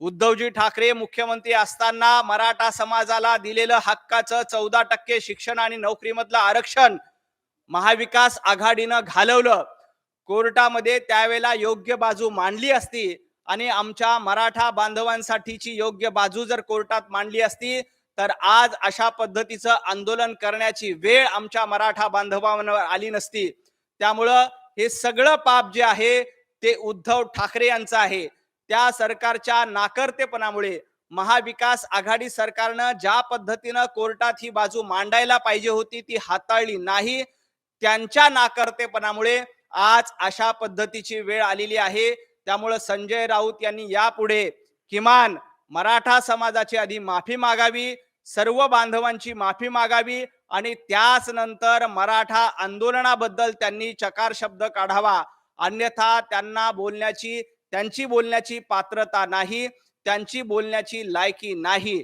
उद्धवजी ठाकरे मुख्यमंत्री असताना मराठा समाजाला दिलेलं हक्काचं चौदा टक्के शिक्षण आणि नोकरीमधलं आरक्षण महाविकास आघाडीनं घालवलं. कोर्टामध्ये त्यावेळेला योग्य बाजू मांडली असती आणि आमच्या मराठा बांधवांसाठीची योग्य बाजू जर कोर्टात मांडली असती तर आज अशा पद्धतीचं आंदोलन करण्याची वेळ आमच्या मराठा बांधवांवर आली नसती. त्यामुळं हे सगळं पाप जे आहे ते उद्धव ठाकरे यांचं आहे. त्या सरकारच्या नाकर्तेपणामुळे महाविकास आघाडी सरकारनं ज्या पद्धतीनं कोर्टात ही बाजू मांडायला पाहिजे होती ती हाताळली नाही. त्यांच्या नाकर्तेपणामुळे आज अशा पद्धतीची वेळ आलेली आहे. त्यामुळं संजय राऊत यांनी यापुढे किमान मराठा समाजाची आधी माफी मागावी सर्व बांधवांची माफी मागावी आणि त्याच नंतर मराठा आंदोलनाबद्दल त्यांनी चकार शब्द काढावा. अन्यथा त्यांना बोलण्याची त्यांची बोलण्याची पात्रता नाही त्यांची बोलण्याची लायकी नाही.